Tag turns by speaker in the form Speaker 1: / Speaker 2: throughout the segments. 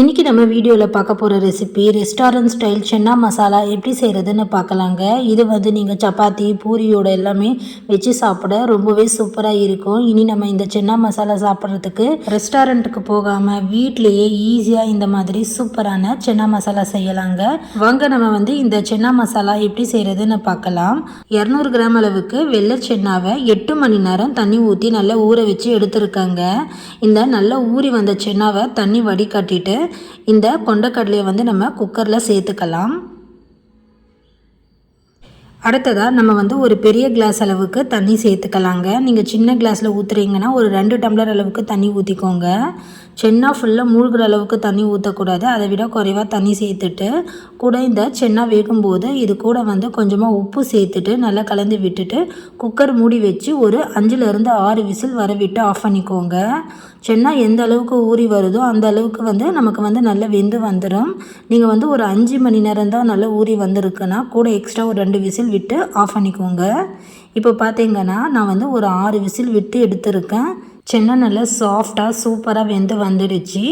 Speaker 1: இன்றைக்கி நம்ம வீடியோவில் பார்க்க போகிற recipe restaurant style chana masala எப்படி செய்கிறதுன்னு பார்க்கலாங்க. இது வந்து நீங்கள் சப்பாத்தி பூரியோட எல்லாமே வச்சு சாப்பிட ரொம்பவே சூப்பராக இருக்கும். இனி நம்ம இந்த சென்னா மசாலா சாப்பிட்றதுக்கு ரெஸ்டாரண்ட்டுக்கு போகாமல் வீட்லேயே ஈஸியாக இந்த மாதிரி சூப்பரான சென்னா மசாலா செய்யலாங்க. வாங்க நம்ம வந்து இந்த சென்னா மசாலா எப்படி செய்கிறதுன்னு பார்க்கலாம். இரநூறு கிராம் அளவுக்கு வெள்ளை சென்னாவை எட்டு மணி நேரம் தண்ணி ஊற்றி நல்லா ஊற வச்சு எடுத்துருக்காங்க. இந்த நல்லா ஊறி வந்த சென்னாவை தண்ணி வடிகட்டிட்டு இந்த கொண்டக்கடலையை வந்து நம்ம குக்கரில் சேர்த்துக்கலாம். அடுத்ததாக நம்ம வந்து ஒரு பெரிய கிளாஸ் அளவுக்கு தண்ணி சேர்த்துக்கலாங்க. நீங்கள் சின்ன கிளாஸில் ஊற்றுறீங்கன்னா ஒரு ரெண்டு டம்ளர் அளவுக்கு தண்ணி ஊற்றிக்கோங்க சென்னா ஃபுல்லாக மூழ்கிற அளவுக்கு தண்ணி ஊற்றக்கூடாது அதை விட குறைவாக தண்ணி சேர்த்துட்டு கூட இந்த சென்னா வேகும்போது இது கூட வந்து கொஞ்சமாக உப்பு சேர்த்துட்டு நல்லா கலந்து விட்டுட்டு குக்கர் மூடி வச்சு ஒரு அஞ்சுலேருந்து ஆறு விசில் வர விட்டு ஆஃப் பண்ணிக்கோங்க. சென்னா எந்த அளவுக்கு ஊறி வருதோ அந்த அளவுக்கு வந்து நமக்கு வந்து நல்லா வெந்து வந்துடும் நீங்கள் வந்து ஒரு அஞ்சு மணி நேரம் தான் நல்லா ஊறி வந்திருக்குன்னா கூட எக்ஸ்ட்ரா ஒரு ரெண்டு விசில் விட்டு ஆஃப் பண்ணிக்கோங்க. இப்போ பார்த்தீங்கன்னா நான் வந்து ஒரு ஆறு விசில் விட்டு எடுத்திருக்கேன். சென்னா நல்லா சாஃப்டாக சூப்பராக வெந்து வந்துடுச்சு.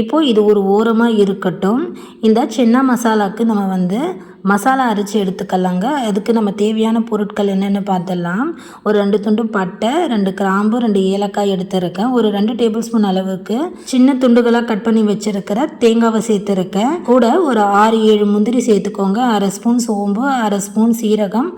Speaker 1: இப்போது இது ஒரு ஓரமாக இருக்கட்டும். இந்த சென்னா மசாலாவுக்கு நம்ம வந்து மசாலா அரைச்சி எடுத்துக்கலாங்க. அதுக்கு நம்ம தேவையான பொருட்கள் என்னென்னு பார்த்துடலாம். ஒரு ரெண்டு துண்டு பட்டை ரெண்டு கிராம்பு ரெண்டு ஏலக்காய் எடுத்துருக்கேன். ஒரு ரெண்டு டேபிள் ஸ்பூன் அளவுக்கு சின்ன துண்டுகளாக கட் பண்ணி வச்சுருக்கிற தேங்காவை சேர்த்துருக்கேன். கூட ஒரு ஆறு ஏழு முந்திரி சேர்த்துக்கோங்க. அரை ஸ்பூன் சோம்பு அரை ஸ்பூன் சீரகம்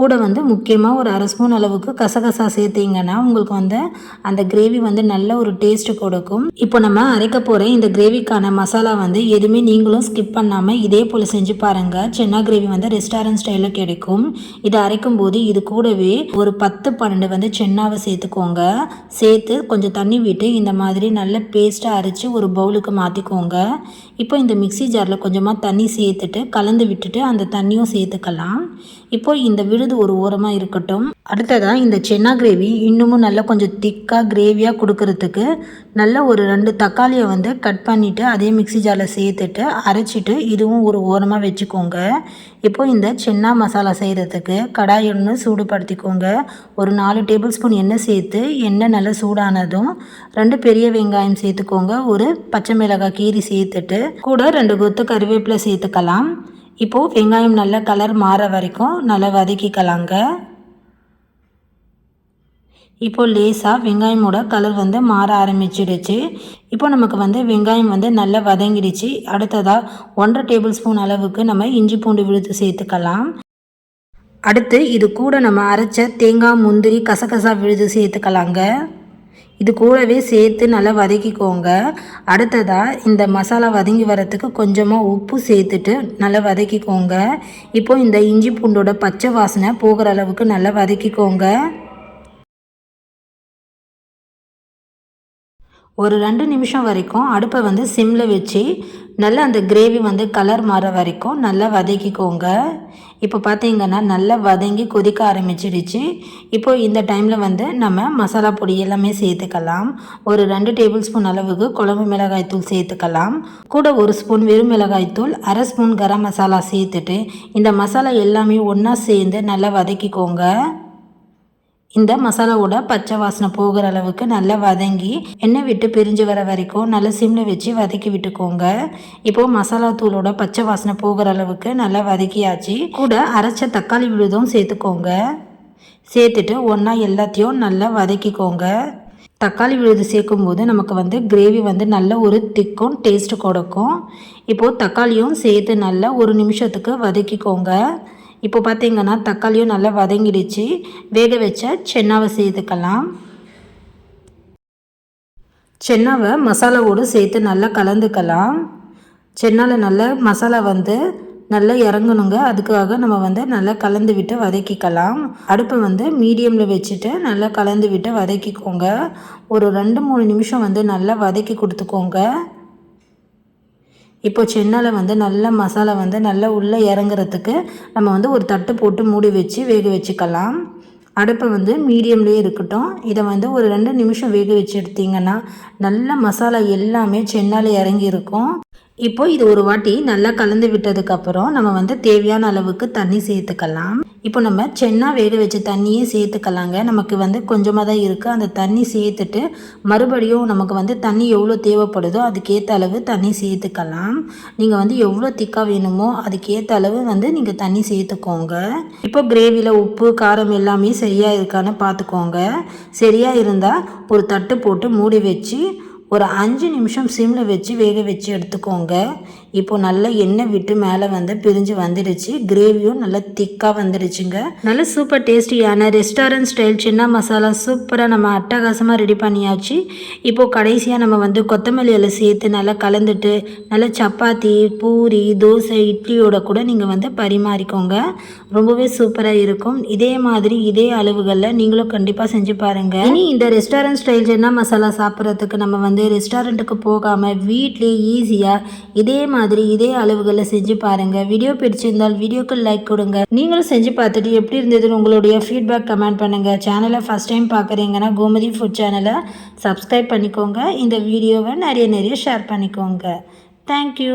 Speaker 1: கூட வந்து முக்கியமாக ஒரு அரை ஸ்பூன் அளவுக்கு கசகசா சேர்த்திங்கன்னா உங்களுக்கு வந்து அந்த கிரேவி வந்து நல்ல ஒரு டேஸ்ட்டு கொடுக்கும். இப்போ நம்ம அரைக்க போகிற இந்த கிரேவிக்கான மசாலா வந்து எதுவுமே நீங்களும் ஸ்கிப் பண்ணாமல் இதே போல் செஞ்சு பாருங்கள் சென்னா கிரேவி வந்து ரெஸ்டாரண்ட் ஸ்டைலில் கிடைக்கும். இதை அரைக்கும் போது இது கூடவே ஒரு பத்து பன்னெண்டு வந்து சென்னாவை சேர்த்துக்கோங்க. சேர்த்து கொஞ்சம் தண்ணி விட்டு இந்த மாதிரி நல்ல பேஸ்ட்டாக அரைச்சி ஒரு பவுலுக்கு மாற்றிக்கோங்க இப்போ இந்த மிக்சி ஜாரில் கொஞ்சமாக தண்ணி சேர்த்துட்டு கலந்து விட்டுட்டு அந்த தண்ணியும் சேர்த்துக்கலாம். இப்போ இந்த விழுது ஒரு ஓரமாக இருக்கட்டும். அடுத்ததாக இந்த சென்னா கிரேவி இன்னமும் நல்லா கொஞ்சம் திக்காக கிரேவியாக கொடுக்கறதுக்கு நல்ல ஒரு ரெண்டு தக்காளியை வந்து கட் பண்ணிவிட்டு அதே மிக்சி ஜாரில் சேர்த்துட்டு அரைச்சிட்டு இதுவும் ஒரு ஓரமாக வச்சுக்கோங்க. இப்போ இந்த சென்னா மசாலா செய்கிறதுக்கு கடாய் எண்ணெய் சூடுபடுத்திக்கோங்க. ஒரு நாலு டேபிள் ஸ்பூன் எண்ணெய் சேர்த்து எண்ணெய் நல்லா சூடானதும் ரெண்டு பெரிய வெங்காயம் சேர்த்துக்கோங்க. ஒரு பச்சை மிளகாய் கீரி சேர்த்துட்டு கூட ரெண்டு கொத்து கருவேப்பிலை சேர்த்துக்கலாம். இப்போது வெங்காயம் நல்லா கலர் மாற வரைக்கும் நல்லா வதக்கிக்கலாங்க. இப்போ லேசாக வெங்காயமோட கலர் வந்து மாற ஆரம்பிச்சிடுச்சு. இப்போ நமக்கு வந்து வெங்காயம் வந்து நல்லா வதங்கிடுச்சு. அடுத்ததாக ஒன்றரை டேபிள் ஸ்பூன் அளவுக்கு நம்ம இஞ்சி பூண்டு விழுத்து சேர்த்துக்கலாம். அடுத்து இது கூட நம்ம அரைச்ச தேங்காய் முந்திரி கசகசா விழுது சேர்த்துக்கலாங்க. இது கூடவே சேர்த்து நல்லா வதக்கிக்கோங்க. அடுத்ததாக இந்த மசாலா வதங்கி வரத்துக்கு கொஞ்சமாக உப்பு சேர்த்துட்டு நல்லா வதக்கிக்கோங்க. இப்போது இந்த இஞ்சி பூண்டோட பச்சை வாசனை போகிற அளவுக்கு நல்லா வதக்கிக்கோங்க. ஒரு ரெண்டு நிமிஷம் வரைக்கும் அடுப்பை வந்து சிம்மில் வச்சு நல்லா அந்த கிரேவி வந்து கலர் மாற வரைக்கும் நல்லா வதக்கிக்கோங்க. இப்போ பார்த்தீங்கன்னா நல்லா வதங்கி கொதிக்க ஆரம்பிச்சிடுச்சு. இப்போ இந்த டைமில் வந்து நம்ம மசாலா பொடி எல்லாமே சேர்த்துக்கலாம். ஒரு ரெண்டு டேபிள் ஸ்பூன் அளவுக்கு குழம்பு மிளகாய் தூள் சேர்த்துக்கலாம். கூட ஒரு ஸ்பூன் வெறும் மிளகாய் தூள் அரை ஸ்பூன் கரம் மசாலா சேர்த்துட்டு இந்த மசாலா எல்லாமே ஒன்றா சேர்ந்து நல்லா வதக்கிக்கோங்க. இந்த மசாலாவோட பச்சை வாசனை போகிற அளவுக்கு நல்லா வதங்கி எண்ணெய் விட்டு பிரிஞ்சு வர வரைக்கும் நல்லா சிம்மில் வச்சு வதக்கி விட்டுக்கோங்க. இப்போது மசாலா தூளோட பச்சை வாசனை போகிற அளவுக்கு நல்லா வதக்கியாச்சு. கூட அரைச்ச தக்காளி விழுதும் சேர்த்துக்கோங்க. சேர்த்துட்டு ஒன்றா எல்லாத்தையும் நல்லா வதக்கிக்கோங்க. தக்காளி விழுது சேர்க்கும்போது நமக்கு வந்து கிரேவி வந்து நல்ல ஒரு திக்கும் டேஸ்ட்டு கொடுக்கும். இப்போது தக்காளியும் சேர்த்து நல்லா ஒரு நிமிஷத்துக்கு வதக்கிக்கோங்க. இப்போ பார்த்தீங்கன்னா தக்காளியும் நல்லா வதங்கிடுச்சு. வேக வச்ச சென்னாவை சேர்த்துக்கலாம். சென்னாவை மசாலாவோடு சேர்த்து நல்லா கலந்துக்கலாம். சென்னால் நல்ல மசாலா வந்து நல்லா இறங்கணுங்க. அதுக்காக நம்ம வந்து நல்லா கலந்து விட்டு வதக்கிக்கலாம். அடுப்பை வந்து மீடியமில் வச்சுட்டு நல்லா கலந்து விட்டு வதக்கிக்கோங்க. ஒரு ரெண்டு மூணு நிமிஷம் வந்து நல்லா வதக்கி கொடுத்துக்கோங்க. இப்போ சென்னையில் வந்து நல்ல மசாலா வந்து நல்லா உள்ளே இறங்குறதுக்கு நம்ம வந்து ஒரு தட்டு போட்டு மூடி வச்சு வேக வச்சுக்கலாம். அடுப்பை வந்து மீடியம்லேயே இருக்கட்டும். இதை வந்து ஒரு ரெண்டு நிமிஷம் வேக வச்சு எடுத்திங்கன்னா நல்ல மசாலா எல்லாமே சென்னால் இறங்கி இப்போது இப்போ இது ஒரு வாட்டி நல்லா கலந்து விட்டதுக்கப்புறம் நம்ம வந்து தேவையான அளவுக்கு தண்ணி சேர்த்துக்கலாம். இப்போ நம்ம சென்னா வேக வச்ச தண்ணியே சேர்த்துக்கலாங்க. நமக்கு வந்து கொஞ்சமாக தான் இருக்குது அந்த தண்ணி சேர்த்துட்டு மறுபடியும் நமக்கு வந்து தண்ணி எவ்வளோ தேவைப்படுதோ அதுக்கேற்ற அளவு தண்ணி சேர்த்துக்கலாம். நீங்கள் வந்து எவ்வளோ திக்காக வேணுமோ அதுக்கேற்ற அளவு வந்து நீங்கள் தண்ணி சேர்த்துக்கோங்க. இப்போ கிரேவியில் உப்பு காரம் எல்லாமே சரியாக இருக்கான்னு பார்த்துக்கோங்க. சரியாக இருந்தால் ஒரு தட்டு போட்டு மூடி வச்சு ஒரு அஞ்சு நிமிஷம் சிம்மில் வச்சு வேக வச்சு எடுத்துக்கோங்க. இப்போது நல்லா எண்ணெய் விட்டு மேலே வந்து பிரிஞ்சு வந்துடுச்சு. கிரேவியும் நல்லா திக்காக வந்துடுச்சுங்க. நல்ல சூப்பர் டேஸ்டியான ரெஸ்டாரண்ட் ஸ்டைல் சின்ன மசாலா சூப்பராக நம்ம அட்டகாசமாக ரெடி பண்ணியாச்சு. இப்போது கடைசியாக நம்ம வந்து கொத்தமல்லி இலை சேர்த்து நல்லா கலந்துட்டு நல்லா சப்பாத்தி பூரி தோசை இட்லியோட கூட நீங்கள் வந்து பரிமாறிக்கோங்க. ரொம்பவே சூப்பராக இருக்கும். இதே மாதிரி இதே அளவுகளில் நீங்களும் கண்டிப்பாக செஞ்சு பாருங்கள் இனி இந்த ரெஸ்டாரண்ட் ஸ்டைல் சின்ன மசாலா சாப்பிட்றதுக்கு நம்ம வந்து ரெஸ்டாரண்ட்டுக்கு போகாமல் வீட்லேயே ஈஸியாக இதே மாதிரி மாதிரி இதே அளவுகளில் செஞ்சு பாருங்கள் வீடியோ பிடிச்சிருந்தால் வீடியோக்கு லைக் கொடுங்க. நீங்களும் செஞ்சு பார்த்துட்டு எப்படி இருந்ததுன்னு உங்களுடைய ஃபீட்பேக் கமெண்ட் பண்ணுங்கள் சேனலை ஃபஸ்ட் டைம் பார்க்குறீங்கன்னா கோமதி ஃபுட் சேனலை சப்ஸ்கிரைப் பண்ணிக்கோங்க. இந்த வீடியோவை நிறைய நிறைய ஷேர் பண்ணிக்கோங்க. தேங்க்யூ